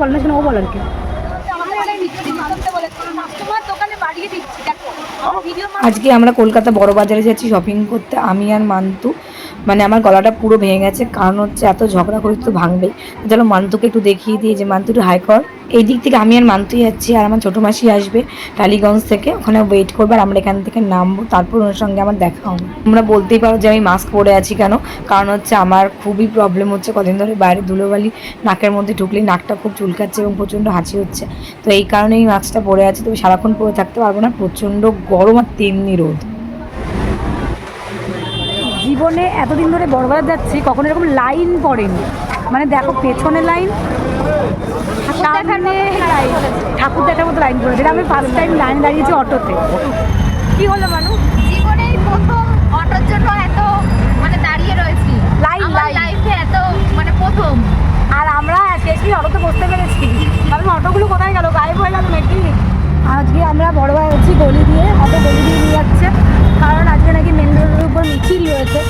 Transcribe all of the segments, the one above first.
বলে না ও ও বলার কি। আজকে আমরা কলকাতা বড় বাজারে যাচ্ছি শপিং করতে। আমি আর মান্তু মানে আমার গলাটা পুরো ভেঙে গেছে, কারণ হচ্ছে এত ঝগড়া করে তো ভাঙবেই। চলো মান্তুকে একটু দেখিয়ে দিই যে মান্তু একটু হাই কর। এই দিক থেকে আমি আর মান্তুই যাচ্ছি আর আমার ছোটো মাসি আসবে টালিগঞ্জ থেকে। ওখানে ওয়েট করবে আর আমরা এখান থেকে নামবো। তারপর ওনার সঙ্গে আমার দেখা হবে। আমরা বলতেই পারো যে, আমি মাস্ক পরে আছি কেন? কারণ হচ্ছে আমার খুবই প্রবলেম হচ্ছে কদিন ধরে বাইরে ধুলোবালি নাকের মধ্যে ঢুকলে নাকটা খুব চুলকাচ্ছে এবং প্রচণ্ড হাঁচি হচ্ছে। তো এই কারণেই মাস্কটা পরে আছি। তবে সারাক্ষণ পরে থাকতে পারব না। প্রচণ্ড গরম আর তেমনি রোদ। জীবনে এতদিন ধরে বড়বাজার যাচ্ছি কখনো এরকম লাইন পড়েনি। মানে দেখো পেছনে লাইন সামনে লাইন ঠাকুর দেখার মতো লাইন পড়েছে। আমি ফার্স্ট টাইম লাইন দাঁড়িয়েছি অটোতে। কি হলো মানু? জীবনে প্রথম অটোর জন্য এত মানে দাঁড়িয়ে রয়েছি। লাইন, আমার লাইন। লাইফে এত মানে প্রথম। আর আমরা শেষই অটোতে বসতে পেরেছি। কারণ অটোগুলো কোথায় গেল? গায়েব হয়ে গেল নাকি? আজকে আমরা বড় ভাই হচ্ছি গলি দিয়ে অটো গলি দিয়ে নিয়ে যাচ্ছে। কারণ আজকে নাকি মেন রোডের উপর মিছিল রয়েছে।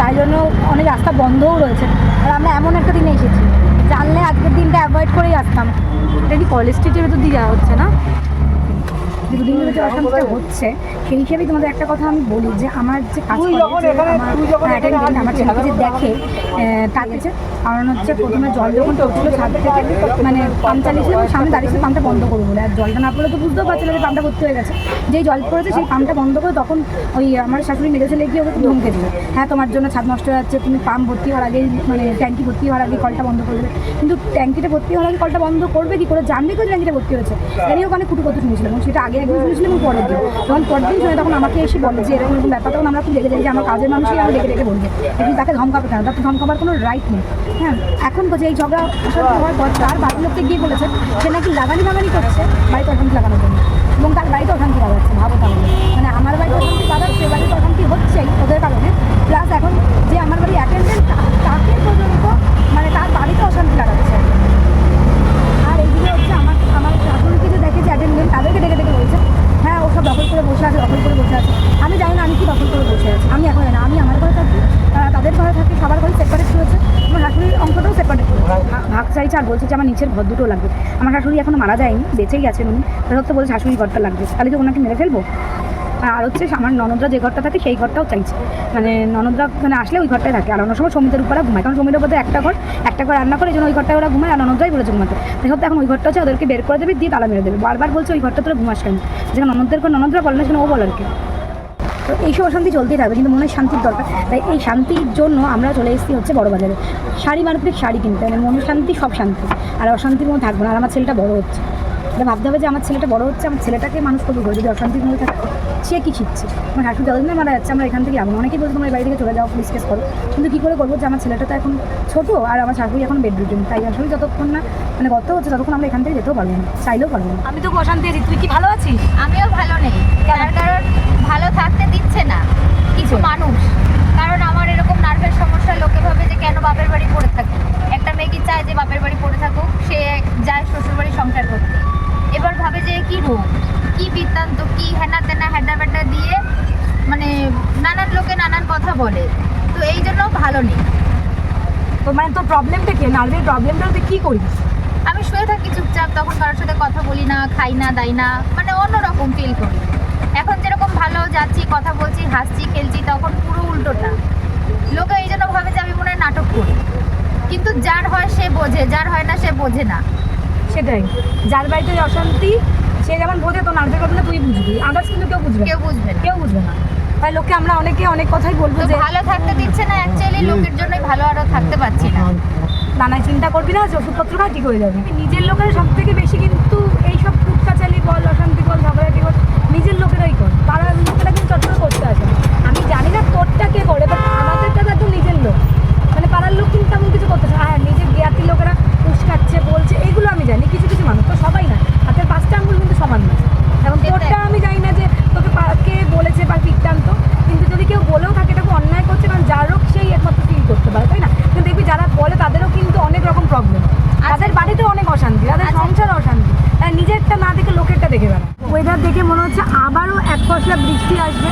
তাই জন্য অনেক রাস্তা বন্ধও রয়েছে। আর আমরা এমন একটা দিনে এসেছি। জানলে আজকের দিনটা অ্যাভয়েড করেই আসতাম। এটা কি কলেজ স্ট্রিটের ভেতর দিয়ে যাওয়া হচ্ছে না? দুদিন ধরে যে অশান্তিটা হচ্ছে সেই হিসেবেই তোমাদের একটা কথা আমি বলি যে আমার যে কাজ করে আমার attendant, ছেলেকে যে দেখে আহ, তাকে যে কারণ হচ্ছে প্রথমে জল যখন পড়ছিল ছাদ থেকে মানে পাম্প চালিয়েছিল এবং সামনে দাঁড়িয়েছিল পাম্পটা বন্ধ করব বলে। আর জলটা না পড়লে তো বুঝতেও পারছিল যে পাম্পটা ভর্তি হয়ে গেছে। যেই জল পড়েছে সেই পাম্পটা বন্ধ করে তখন ওই আমার শাশুড়ি মেরে ছেলে গিয়ে ওকে ধমকে দিল। হ্যাঁ তোমার জন্য ছাদ নষ্ট হয়ে যাচ্ছে তুমি পাম্প ভর্তি হওয়ার আগে মানে ট্যাঙ্কি ভর্তি হওয়ার আগে কলটা বন্ধ করে দেবে কিন্তু ট্যাঙ্কিটা ভর্তি হওয়ার আগে কলটা বন্ধ করবে কি করে? জানবে কি করে ট্যাঙ্কিটা ভর্তি হয়েছে? এরই ওখানে কুটু কত শুনেছিলাম এবং সেটা আগে একদিন শুনেছিলাম এবং পরের দিন যখন পরের দিন তখন আমাকে এসে বলে যে, এরকম এরকম ব্যাপার, তখন আমরা খুব রেগে যাই যে, আমার কাজের মানুষই আমি ডেকে ডেকে বলবে। কিন্তু তাকে ধমকাবে কেন তার তো ধমকাবার কোনো রাইট নেই। হ্যাঁ এখন বলছে এই ঝগড়া হওয়ার পর তার বাড়ির লোককে গিয়ে বলেছে, সে নাকি লাগানি লাগানি করছে, বাড়িতে অশান্তি লাগানোর জন্য। এবং তার বাড়িতে অশান্তি লাগাচ্ছে ভাবো তাহলে। মানে আমার বাড়িতে অশান্তি লাগাচ্ছে বাড়িতে অশান্তি হচ্ছেই ওদের কারণে। প্লাস এখন যে আমার বাড়ি অ্যাটেন্ডেন্ট তাকে পর্যন্ত মানে তার বাড়িতে অশান্তি লাগাচ্ছে আর এইদিকে হচ্ছে আমার আমার শাশুড়িকে যে দেখেছে অ্যাটেন্ডেন্ট তাদেরকে ডেকে ডেকে বলছে হ্যাঁ ও সব দখল করে বসে আছে দখল করে বসে আছে। আমি জানি না আমি কি দখল করে বসে আছি। আমি এখন জানি না আমি আমার ঘরে থাকি তারা তাদের ঘরে থাকি সবার ঘরে সেপারেট রয়েছে আমার শাশুড়ির অঙ্কটাও সেপারেট ভাগ চাইছে আর বলছে যে আমার নিচের ঘর দুটো লাগবে। আমার শাশুড়ি এখনও মারা যায়নি বেঁচেই গেছেন উনি। তাদের তো বলছে শাশুড়ি ঘরটা লাগবে। তাহলে কি ওনাকে মেরে ফেলব? আর হচ্ছে আমার ননদরা যে ঘরটা থাকে সেই ঘরটাও চাইছে। মানে ননদরা মানে আসলে ওই ঘরটাই থাকে। আর অন্য সময় সমিতের উপরে ঘুমায়। কারণ সমিতের উপরে একটা ঘর একটা ঘর রান্না করে এই জন্য ওই ঘরটায় ওরা ঘুমায়। আর ননদরাই বলেছে ঘুমাতে। হচ্ছে এখন ওই ঘরটা হচ্ছে ওদেরকে বের করে দেবে, দিয়ে তালা মেরে দেবে। বারবার বলছে ওই ঘরটা তোরা ঘুমাস কেন? যেখানে ননদদের ঘর, ননদরা বলে না, সেখানে ও বলার কি। তো এইসব অশান্তি চলতেই থাকবে, কিন্তু মনে হয় শান্তির দরকার। তাই এই শান্তির জন্য আমরা চলে এসেছি হচ্ছে বড় বাজারে শাড়ি মার্কেট শাড়ি কিনতে। মানে মন শান্তি, সব শান্তি। আর অশান্তির মধ্যে থাকব না। আর আমার ছেলেটা বড় হচ্ছে। ভাবতে হবে যে আমার ছেলেটা বড় হচ্ছে আমার ছেলেটাকে মানুষ করব বলে যদি অশান্তির মধ্যে থাকে সে কী শিখছে? আমার শাশুড়ি যতদিন মারা যাচ্ছে আমরা এখান থেকে যাব। অনেকেই বলছে তোমার বাড়ি থেকে চলে যাও পুলিশ কেস করো। কিন্তু কী করে করব যে আমার ছেলেটা তো এখন ছোটো আর আমার শাশুড়ি এখন বেডরুম তাই আসলে যতক্ষণ না মানে গত হচ্ছে ততক্ষণ আমরা এখান থেকে যেতেও পারব না চাইলেও পারব না। আমি তো অশান্তি আছি। তুই কি ভালো আছিস? আমিও ভালো নেই। তার কারণ ভালো থাকতে দিচ্ছে না। কিছু মানুষ। কারণ আমার এরকম নার্ভের সমস্যা লোকে ভাবে যে কেন বাপের বাড়ি পড়ে থাকে একটা মেয়ে কি চায় যে বাপের বাড়ি পড়ে থাকুক? সে যায় শ্বশুর বাড়ি সংসার করতে। এবার ভাবে যে কি রোগ কি বৃত্তান্ত? কি হেনা তেনা হেডা বেটা দিয়ে মানে নানান লোকে নানান কথা বলে। তো এই জন্য ভালো নেই। তো মানে তোর প্রবলেমটা কি? নার্ভের প্রবলেমটা তুই কী করিস? আমি শুয়ে থাকি চুপচাপ তখন কারোর সাথে কথা বলি না খাই না দাই না মানে অন্যরকম ফিল করি। এখন যেরকম ভালো যাচ্ছি কথা বলছি হাসছি খেলছি তখন পুরো উল্টোটা। লোকে এই জন্য ভাবে যে আমি মনে হয় নাটক করি। কিন্তু যার হয় সে বোঝে যার হয় না সে বোঝে না। সেটাই। যার বাড়িতে অশান্তি সে যেমন বোঝে তো নার্ভের প্রবলেম তুই বুঝবি। আদার্স কিন্তু কেউ বুঝবে কেউ বুঝবে কেউ বুঝবে না। তাই লোককে আমরা অনেকে অনেক কথাই বলব যে ভালো থাকতে দিচ্ছে না অ্যাকচুয়ালি লোকের জন্যই ভালো আরও থাকতে পারছি না। নানায় চিন্তা করবি না যে ওষুধপত্র খা ঠিক হয়ে যাবে। নিজের লোকের সব থেকে বেশি কিন্তু এইসব কুটকাচালি বল অশান্তি বল ঝগড়াটি বল নিজের লোকেরাই করে। পাড়ার লোকেরা কিন্তু চট্টগ্রাম করতে আসে আমি জানি না তোরটা কে করে বাট আমাদেরটা তো নিজের লোক। মানে পাড়ার লোক কিন্তু মনে হচ্ছে আবারও এক পশলা বৃষ্টি আসবে।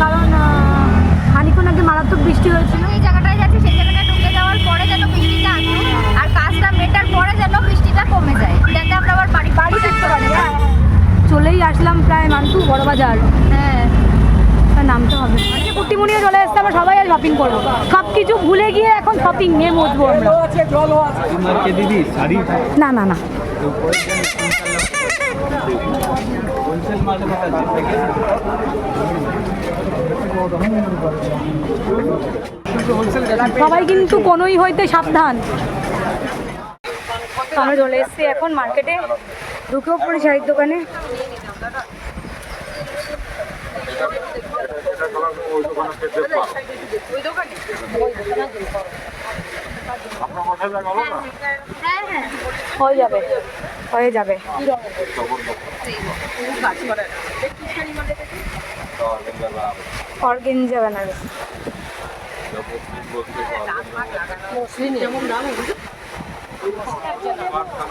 কারণ খানিক্ষণ আগে মারাত্মক বৃষ্টি হয়েছিল। এই জায়গাটায় যাচ্ছে সেই জায়গাটা ঢুকে যাওয়ার পরে যেন বৃষ্টিটা আসুক আর কাজটা মেটার পরে যেন বৃষ্টিটা কমে যায়। যাতে আমরা আবার বাড়ি বাড়ি দেখতে পারি। চলেই আসলাম প্রায় মানুষ বড় বাজার। হ্যাঁ। নামতে হবে। আচ্ছা, কুটিমুনিও চলে এসছে আমরা সবাই আর শপিং করব। সব কিছু ভুলে গিয়ে এখন শপিং নিয়ে মজবো আমরা। না না না। সবাই কিন্তু কোনোই হইতে সাবধান। আমরা চলে এসেছি এখন মার্কেটে ঢুকেও পড়ি শাড়ির দোকানে। হ্যাঁ হ্যাঁ হয়ে যাবে হয়ে যাবে।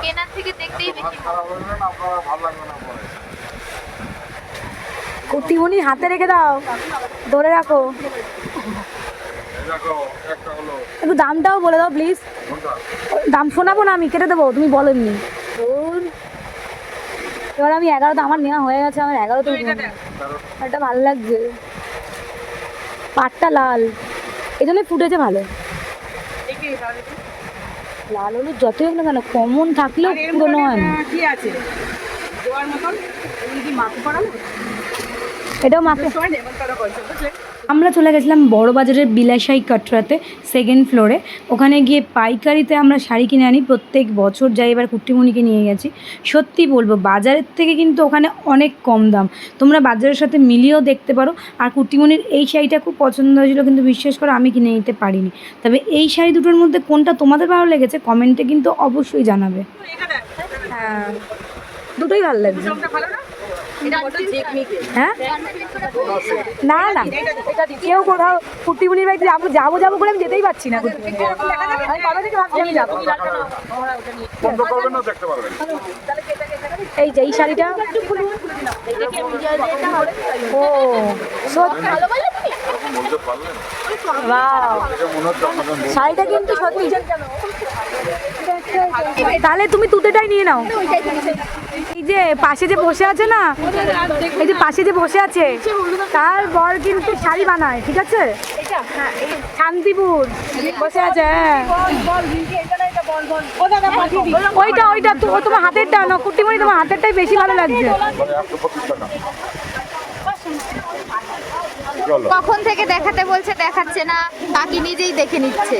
কেনার থেকে দেখতেই কুর্তিমণি হাতে রেখে দাও ধরে রাখো। একটু দামটাও বলে দাও প্লিজ দাম শোনাবো না আমি কেটে দেবো তুমি বলেননি ধুর। এবার আমি এগারোটা আমার নেওয়া হয়ে গেছে আমার এগারোতে এটা ভালো লাগছে। পাটটা লাল। এই জন্যই ফুটেছে ভালো। লাল হলুদ যতই হোক না কেন কমন থাকলেও পুরোনো হয় না। কি আছে? দেওয়ার মতন? এটাও মাকে আমরা চলে গেছিলাম বড় বাজারের বিলাসাই কাটরাতে সেকেন্ড ফ্লোরে ওখানে গিয়ে পাইকারিতে আমরা শাড়ি কিনে আনি প্রত্যেক বছর যাই এবার কুর্তিমণিকে নিয়ে গেছি। সত্যি বলব বাজারের থেকে কিন্তু ওখানে অনেক কম দাম। তোমরা বাজারের সাথে মিলিয়েও দেখতে পারো আর কুর্তিমণির এই শাড়িটা খুব পছন্দ হয়েছিল কিন্তু বিশ্বাস করো আমি কিনে নিতে পারিনি। তবে এই শাড়ি দুটোর মধ্যে কোনটা তোমাদের ভালো লেগেছে কমেন্টে কিন্তু অবশ্যই জানাবে। হ্যাঁ দুটোই ভালো লাগছে। হ্যাঁ? না না। কেউ কোথাও কুর্তিমণির বাড়িতে যাব যাব যাব করে আমি যেতেই পারছি না এই যে এই শাড়িটা। ও শাড়িটা কিন্তু সত্যি। তাহলে তুমি তুতেটাই নিয়ে নাও। যে পাশে যে বসে আছে না এই যে পাশে যে বসে আছে তার বর কিন্তু শাড়ি বানায় ঠিক আছে? হ্যাঁ, শান্তিপুর বসে আছে হ্যাঁ। ওইটা ওইটা তোমার হাতেরটা না কুর্তিমণি তোমার হাতেরটাই বেশি ভালো লাগছে। কখন থেকে দেখাতে বলছে দেখাচ্ছে না কাকি নিজেই দেখে নিচ্ছে।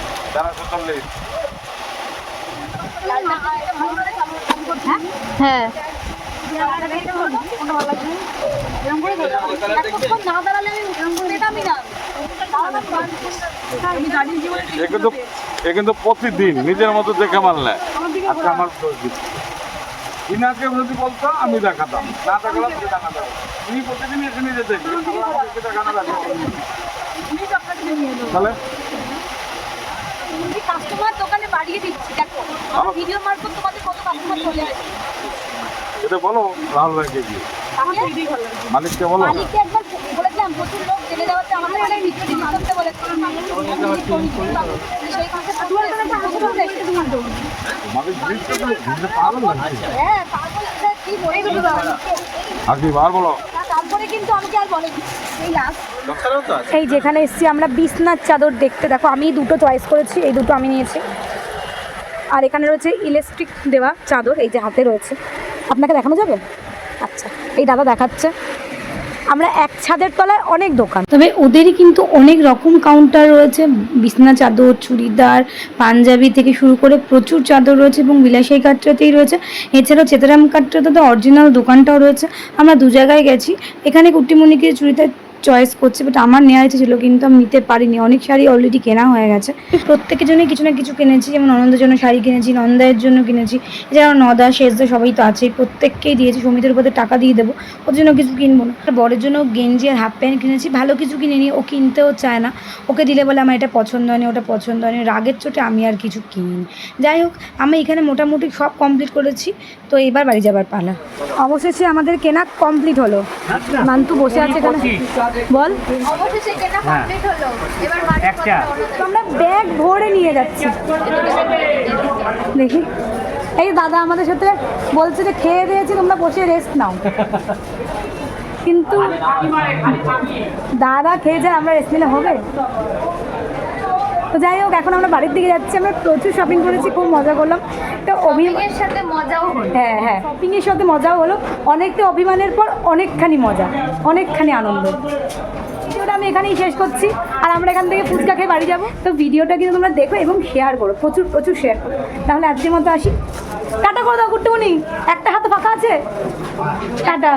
হ্যাঁ। কিন্তু প্রতিদিন নিজের মতো দেখে মানলে আজকে যদি বলতো আমি দেখাতাম। না দেখালাম তুমি প্রতিদিন এসে নিজে তাহলে কাস্টমার দোকানে বাড়িয়ে দিচ্ছি দেখো। আমার ভিডিও মারফত তোমাদের কত কাস্টমার চলে আসে এটা বলো রাহুল ভাইকে গিয়ে মালিককে বলো। মালিককে একবার বলেছিলাম প্রচুর লোক জেনে ভিডিও ডিলিট করতে সেই মালিক পারবেন না হ্যাঁ কি বলে আর বার বলো তারপরে কিন্তু আমাকে আর বলেনি এই যেখানে এসছি আমরা বিছনার চাদর দেখতে। দেখো আমি দুটো চয়েস করেছি এই দুটো আমি নিয়েছি। আর এখানে রয়েছে ইলেকট্রিক দেওয়া চাদর এই যে হাতে রয়েছে। আপনাকে দেখানো যাবে? আচ্ছা এই দাদা দেখাচ্ছে। আমরা এক ছাদের তলায় অনেক দোকান। তবে ওদেরই কিন্তু অনেক রকম কাউন্টার রয়েছে। বিছনা চাদর, চুড়িদার, পাঞ্জাবি থেকে শুরু করে প্রচুর চাদর রয়েছে এবং বিলাসী কাটরাতেই রয়েছে। এছাড়াও চেতারাম কাটরাতে অরিজিনাল দোকানটাও রয়েছে। আমরা দু জায়গায় গেছি। এখানে কুটিমণিকে চুড়িদার চয়েস করছি বাট আমার নেওয়ার ইচ্ছে ছিল, কিন্তু আমি নিতে পারিনি। অনেক শাড়ি অলরেডি কেনা হয়ে গেছে। প্রত্যেকের জন্যই কিছু না কিছু কিনেছি, যেমন ননদের জন্য শাড়ি কিনেছি, নন্দায়ের জন্য কিনেছি, এছাড়াও নদা শেষদা সবাই তো আছেই প্রত্যেককেই দিয়েছি, সমিতির উপরে টাকা দিয়ে দেবো, ওর জন্য কিছু কিনবো না। বরের জন্য গেঞ্জি আর হাফ প্যান্ট কিনেছি, ভালো কিছু কিনিনি, ও কিনতেও চায় না। ওকে দিলে বলে আমার এটা পছন্দ হয়নি, ওটা পছন্দ হয়নি, রাগের চোটে আমি আর কিছু কিনিনি। যাই হোক, আমি এখানে মোটামুটি সব কমপ্লিট করেছি। তো এবার বাড়ি যাবার পালা অবশেষে আমাদের কেনা কমপ্লিট হলো। মান্তু বসে আছে এখানে বল। অবশেষে কেনা কমপ্লিট হলো। এবার বাড়ি একটা। তো আমরা ব্যাগ ভরে নিয়ে যাচ্ছি। দেখি। এই দাদা আমাদের সাথে বলছে যে খেয়ে দিয়েছি তোমরা বসে রেস্ট নাও। কিন্তু দাদা খেয়ে যায় আমরা রেস্ট নিলে হবে? তো যাই হোক এখন আমরা বাড়ির দিকে যাচ্ছি। আমরা প্রচুর শপিং করেছি খুব মজা করলাম। তো অভিমান এর সাথে মজাও হলো। হ্যাঁ হ্যাঁ। শপিংয়ের সাথে মজাও হলো। অনেকটা অভিমানের পর অনেকখানি মজা অনেকখানি আনন্দ। ভিডিওটা আমি এখানেই শেষ করছি। আর আমরা এখান থেকে ফুচকা খেয়ে বাড়ি যাব। তো ভিডিওটা কিন্তু তোমরা দেখো এবং শেয়ার করো। প্রচুর প্রচুর শেয়ার করো। তাহলে আজকের মতো আসি। টাটা করে দাও গুট্টুমনি একটা হাতে ফাঁকা আছে? টাটা।